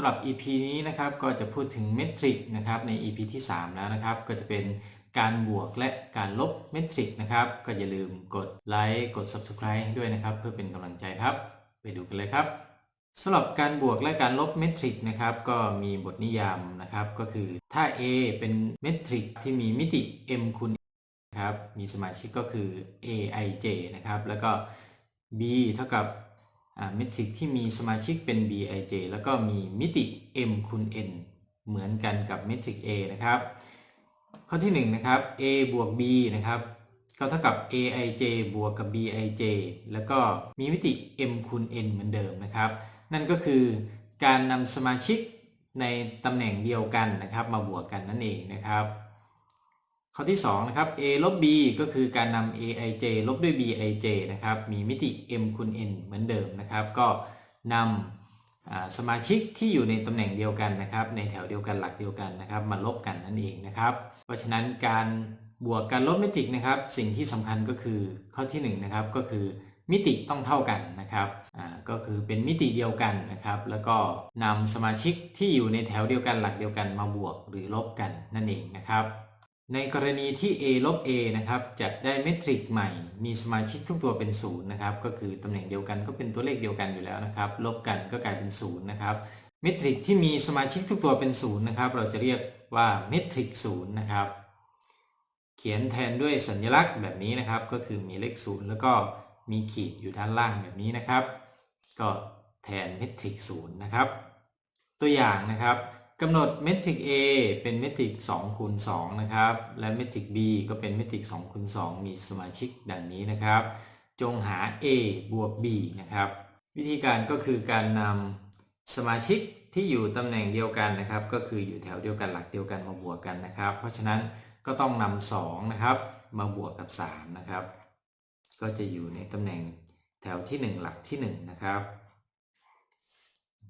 ำหรับ EP นี้นะครับก็จะพูดถึงเมทริกนะครับใน EP ที่ 3 แล้วนะครับ ก็จะเป็นการบวกและการลบเมทริกนะครับ ก็อย่าลืมกดไลค์กด Subscribe ให้ด้วยนะครับ เพื่อเป็นกำลังใจครับ ไปดูกันเลยครับสำหรับการบวกและการลบเมทริกนะครับ ก็มีบทนิยามนะครับ ก็คือถ้า A เป็นเมทริกที่มีมิติ m คูณนะครับมีสมาชิกก็คือ aij นะครับ แล้วก็ b เท่ากับ เมทริกที่มีสมาชิกเป็น bij แล้วก็มีมิติ m คูณ n เหมือนกันกับเมทริก a นะครับ ข้อที่1นะครับ a บวก b นะครับก็เท่ากับ aij บวกกับ bij แล้วก็มีมิติ m คูณ n เหมือนเดิมนะครับ นั่นก็คือการนำสมาชิกในตำแหน่งเดียวกันนะครับ มาบวกกันนั่นเองนะครับ ข้อที่2นะครับ a ลบ b ก็คือการนำ aij ลบด้วย bij นะครับ มีมิติ m คูณ n เหมือนเดิมนะครับ ก็นำสมาชิกที่อยู่ในตำแหน่งเดียวกันนะครับ ในแถวเดียวกันหลักเดียวกันนะครับ มาลบกันนั่นเองนะครับ เพราะฉะนั้นการบวกการลบเมตริกนะครับ สิ่งที่สำคัญก็คือข้อที่1นะครับ ก็คือมิติต้องเท่ากันนะครับอ่าก็คือเป็นมิติเดียวกันนะครับ แล้วก็นำสมาชิกที่อยู่ในแถวเดียวกันหลักเดียวกันมาบวกหรือลบกันนั่นเองนะครับ ในกรณีที่ a ลบ a นะครับจะได้เมตริกใหม่ มีสมาชิกทุกตัวเป็น0นะครับก็คือตำแหน่งเดียวกันก็เป็นตัวเลขเดียวกันอยู่แล้วนะครับลบกันก็กลายเป็น0นะครับเมตริกที่มีสมาชิกทุกตัวเป็น0นะครับเราจะเรียกว่าเมตริก0นะครับเขียนแทนด้วยสัญลักษณ์แบบนี้นะครับ ก็คือมีเลข0แล้วก็มีขีดอยู่ด้านล่างแบบนี้นะครับ ก็แทนเมตริก0นะครับตัวอย่างนะครับ กำหนดเมตริก A เป็นเมตริก2คูณ2นะครับ และเมตริก B ก็เป็นเมตริก2คูณ2มีสมาชิกดังนี้นะครับ จงหา A บวก B นะครับ วิธีการก็คือการนำสมาชิกที่อยู่ตำแหน่งเดียวกันนะครับ ก็คืออยู่แถวเดียวกันหลักเดียวกันมาบวกกันนะครับ เพราะฉะนั้นก็ต้องนำ2นะครับมาบวกกับ 3 นะครับ ก็จะอยู่ในตำแหน่งแถวที่ 1 หลักที่ 1 นะครับ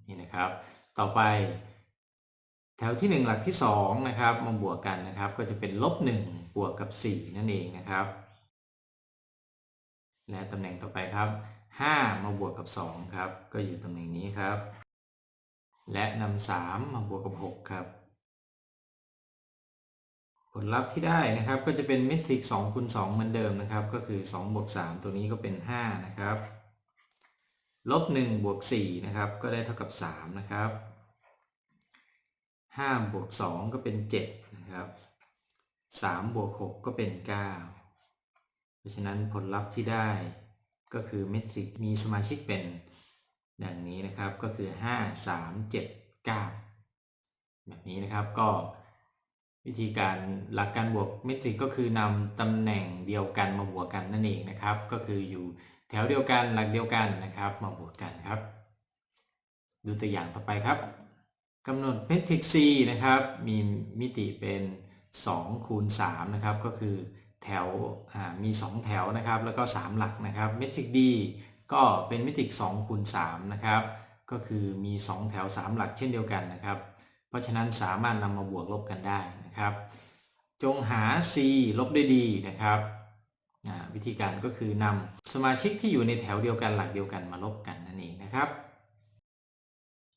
นี่นะครับ ต่อไป แถวที่ 1 หลักที่2นะครับมาบวกกันนะครับ ก็จะเป็นลบ1บวกกับ 4 นั่นเองนะครับ และตำแหน่งต่อไปครับ 5 มาบวกกับ 2 ครับ ก็อยู่ตำแหน่งนี้ครับ และนำ3มาบวกกับ 6 ครับ ผลลัพธ์ที่ได้นะครับก็จะเป็นเมตริก2คูณ2เหมือนเดิมนะครับ ก็คือ2บวก3ตัวนี้ก็เป็น 5 นะครับลบ1บวก4นะครับ ก็ได้เท่ากับ 3 นะครับ 5บวก2ก็เป็น 7 นะครับ3บวก6ก็เป็น 9 เพราะฉะนั้นผลลัพธ์ที่ได้ก็คือเมตริกมีสมาชิกเป็นดังนี้นะครับก็คือ 5 3 7 9 แบบนี้นะครับก็วิธีการหลักการบวกเมตริกก็คือนำตำแหน่งเดียวกันมาบวกกันนั่นเองนะครับ ก็คืออยู่แถวเดียวกันหลักเดียวกันนะครับ มาบวกกันครับ ดูตัวอย่างต่อไปครับ กำหนดเมตริก C นะครับ มีมิติเป็น2คูณ3นะครับ ก็คือแถวมี 2 แถวนะครับ แล้วก็ 3 หลักนะครับเมตริก D ก็เป็นเมตริก2คูณ3นะครับ ก็คือมี 2 แถว 3 หลักเช่นเดียวกันนะครับ เพราะฉะนั้นสามารถนำมาบวกลบกันได้นะครับ จงหา C ลบด้วย D นะครับวิธีการก็คือนำสมาชิกที่อยู่ในแถวเดียวกันหลักเดียวกันมาลบกันนั่นเองนะครับ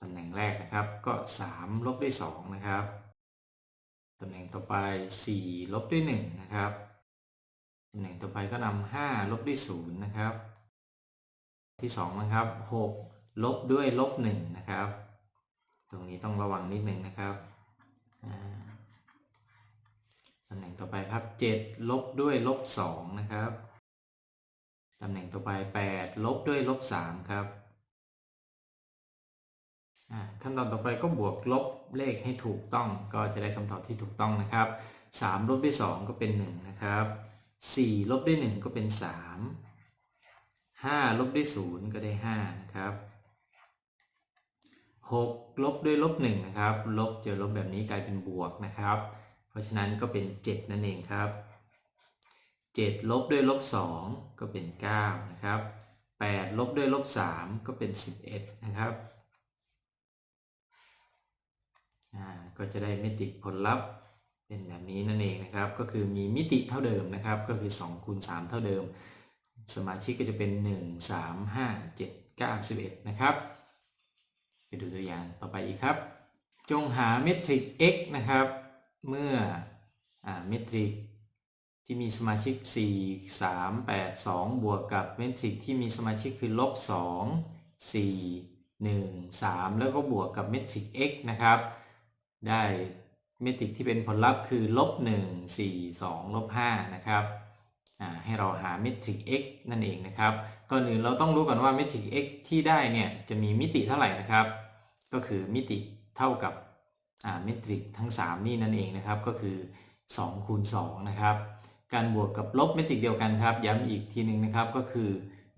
ตำแหน่งแรกนะครับก็ 3 ลบด้วย 2 นะครับ ตำแหน่งต่อไป 4 ลบด้วย 1 นะครับ ตำแหน่งต่อไปก็นำ5ลบด้วย 0 นะครับ ที่ 2 นะครับ 6 ลบด้วยลบ1นะครับ ตรงนี้ต้องระวังนิดหนึ่งนะครับตำแหน่งต่อไปครับ 7 ลบด้วยลบ2นะครับ ตำแหน่งต่อไป 8 ลบด้วยลบ3ครับ ขั้นตอนต่อไปก็บวกลบเลขให้ถูกต้อง ก็จะได้คำตอบที่ถูกต้องนะครับ 3 ลบด้วย 2 ก็เป็น 1 นะครับ 4 ลบด้วย 1 ก็เป็น 3 5 ลบด้วย 0 ก็ได้ 5 นะครับ 6 ลบด้วยลบ1นะครับ ลบเจอลบแบบนี้กลายเป็นบวกนะครับ เพราะฉะนั้นก็เป็น 7 นั่นเองครับ 7 ลบด้วยลบ 2 ก็เป็น 9 นะครับ 8 ลบด้วยลบ 3 ก็เป็น 11 นะครับ ก็จะได้มิติผลลัพธ์เป็นแบบนี้นั่นเองนะครับ ก็คือมีมิติเท่าเดิมนะครับ ก็คือ2คูณ3เท่าเดิม สมาชิกก็จะเป็น 1 3 5 7 9 11 นะครับ ไปดูตัวอย่างต่อไปอีกครับ จงหาเมตริก x นะครับ เมื่ออเมตริกที่มีสมาชิก 4 3 8 2 บวกกับเมตริกที่มีสมาชิกคือลบ 2 4 1 3 แล้วก็บวกกับเมตริก x นะครับ ได้เมตริกที่เป็นผลลัพธ์คือลบ1 4 2ลบ5นะครับอ่าให้เราหาเมตริก x นั่นเองนะครับก่อนอื่นเราต้องรู้ก่อนว่าเมตริก x ที่ได้เนี่ยจะมีมิติเท่าไหร่นะครับ ก็คือมิติเท่ากับอ่าเมตริกทั้ง 3 นี่นั่นเองนะครับ ก็คือ2คูณ2นะครับ การบวกกับลบเมตริกเดียวกันครับ ย้ำอีกทีหนึ่งนะครับก็คือ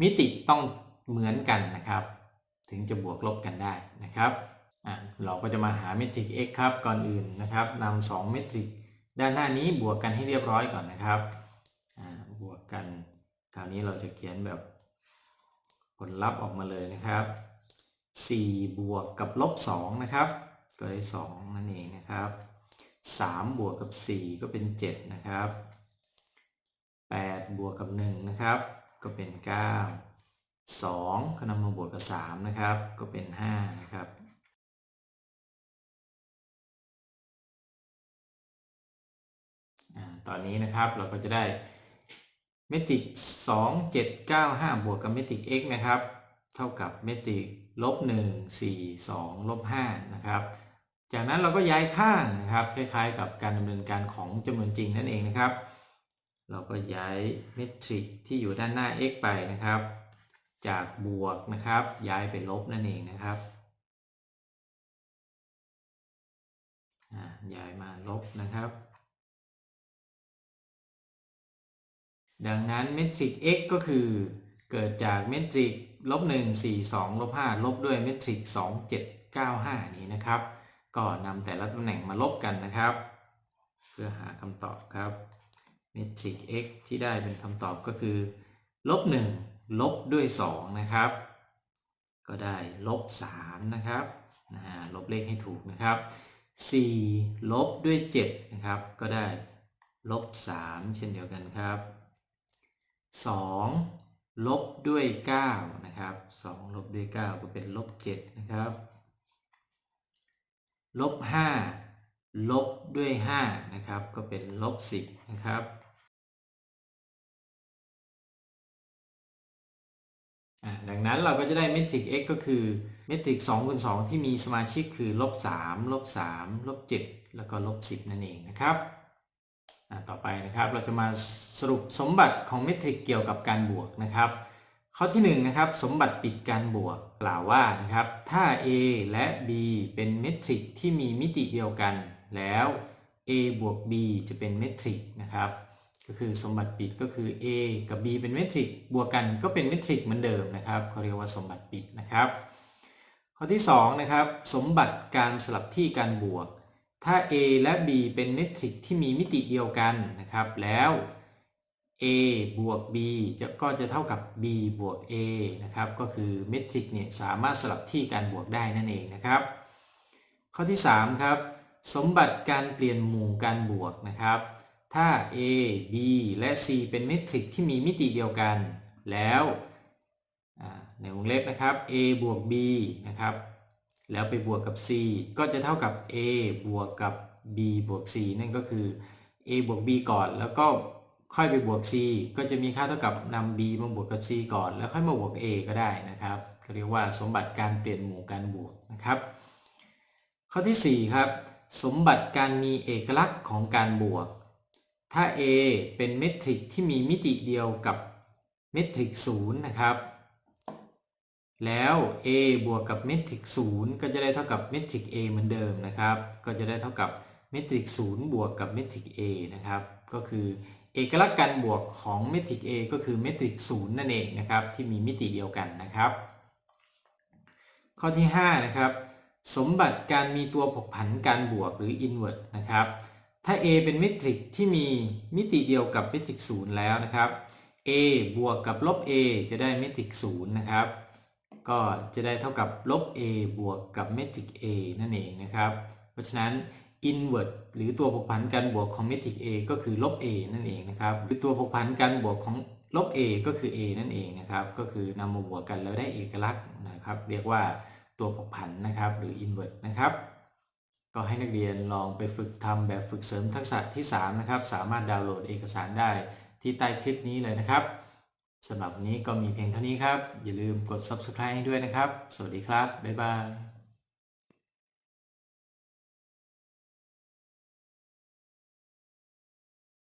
มิติต้องเหมือนกันนะครับ ถึงจะบวกลบกันได้นะครับ เราก็จะมาหาเมตริก x ครับก่อนอื่นนะครับนำ2เมตริกด้านหน้านี้บวกกันให้เรียบร้อยก่อนนะครับบวกกัน คราวนี้เราจะเขียนแบบผลลัพธ์ออกมาเลยนะครับ4บวกกับลบ2นะครับ ก็ได้2นั่นเองนะครับ3บวกกับ 4 ก็เป็น 7 นะครับ8บวกกับ 1 นะครับ ก็เป็น 9 2ก็นำมาบวกกับ 3 นะครับ ก็เป็น 5 นะครับ ตอนนี้นะครับเราก็จะได้เมตริก2 7 9 5 บวกกับเมตริก x นะครับ เท่ากับเมตริกลบ1 4 2ลบ5นะครับ จากนั้นเราก็ย้ายข้างนะครับ คล้ายๆ กับการดำเนินการของจำนวนจริงนั่นเองนะครับ เราก็ย้ายเมตริกที่อยู่ด้านหน้า x ไปนะครับ จากบวกนะครับ ย้ายไปลบนั่นเองนะครับย้ายมาลบนะครับ ดังนั้นเมตริก x ก็คือ เกิดจากเมตริกลบ1 4 2ลบ5ลบด้วยเมตริก2 7 9 5 นี้นะครับ ก็นำแต่ละตำแหน่งมาลบกันนะครับ เพื่อหาคำตอบครับเมตริก x ที่ได้เป็นคำตอบก็คือลบ1ลบด้วย 2 นะครับ ก็ได้ลบ3นะครับนะลบเลขให้ถูกนะครับ 4 ลบด้วย7นะครับ ก็ได้ลบ3เช่นเดียวกันครับ 2ลบด้วย9นะครับ2ลบด้วย 9 ก็เป็นลบ7นะครับลบ5ลบด้วย5นะครับก็เป็นลบ10นะครับอ่าดังนั้นเราก็จะได้เมตริก x ก็คือเมตริก2คูณ2ที่มีสมาชิกคือลบ3ลบ3ลบ7แล้วก็ลบ10 นั่นเองนะครับ ต่อไปนะครับเราจะมาสรุปสมบัติของเมตริกเกี่ยวกับการบวกนะครับ ข้อที่1นะครับสมบัติปิดการบวกกล่าวว่านะครับถ้า a และ b เป็นเมตริกที่มีมิติเดียวกันแล้ว a บวก b จะเป็นเมตริกนะครับก็คือสมบัติปิดก็คือ a กับ b เป็นเมตริกบวกกันก็เป็นเมตริกเหมือนเดิมนะครับเขาเรียกว่าสมบัติปิดนะครับ ข้อที่2นะครับสมบัติการสลับที่การบวก ถ้า a และ b เป็นเมตริกที่มีมิติเดียวกันนะครับ แล้ว a บวก b จะก็จะเท่ากับ b บวก a นะครับ ก็คือเมตริกเนี่ยสามารถสลับที่การบวกได้นั่นเองนะครับ ข้อที่ 3 ครับ สมบัติการเปลี่ยนหมู่การบวกนะครับ ถ้า a b และ c เป็นเมตริกที่มีมิติเดียวกัน แล้วในวงเล็บนะครับ a บวก b นะครับ แล้วไปบวกกับ c ก็จะเท่ากับ a บวกกับ b บวก c นั่นก็คือ a บวก b ก่อนแล้วก็ค่อยไปบวก c ก็จะมีค่าเท่ากับนำ b มาบวกกับ c ก่อน แล้วค่อยมาบวก a ก็ได้นะครับก็เรียกว่าสมบัติการเปลี่ยนหมู่การบวกนะครับ ข้อที่ 4 ครับ สมบัติการมีเอกลักษณ์ของการบวก ถ้า a เป็นเมตริกที่มีมิติเดียวกับเมตริก0นะครับ แล้ว a บวกกับเมตริก0ก็จะได้เท่ากับเมตริก a เหมือนเดิมนะครับ ก็จะได้เท่ากับเมตริก0บวกกับเมตริก a นะครับ ก็คือเอกลักษณ์การบวกของเมตริก a ก็คือเมตริก0นั่นเองนะครับที่มีมิติเดียวกันนะครับ ข้อที่5นะครับสมบัติการมีตัวผกผันการบวกหรือ inverse นะครับถ้า a เป็นเมตริกที่มีมิติเดียวกับเมตริก0แล้วนะครับ a บวกกับลบ a จะได้เมตริก0นะครับ ก็จะได้เท่ากับลบ a บวกกับเมตริก a นั่นเองนะครับ เพราะฉะนั้น inverse หรือตัวผกผันการบวกของเมตริก a ก็คือลบ a นั่นเองนะครับหรือตัวผกผันการบวกของลบ a ก็คือ a นั่นเองนะครับ ก็คือนำมาบวกกันแล้วได้เอกลักษณ์นะครับ เรียกว่าตัวผกผันนะครับ หรือ invert นะครับ ก็ให้นักเรียนลองไปฝึกทำแบบฝึกเสริมทักษะที่ 3 นะครับ สามารถดาวน์โหลดเอกสารได้ที่ใต้คลิปนี้เลยนะครับ สำหรับวันนี้ก็มีเพียงเท่านี้ครับ อย่าลืมกด subscribe ให้ด้วยนะครับ สวัสดีครับ บ๊ายบาย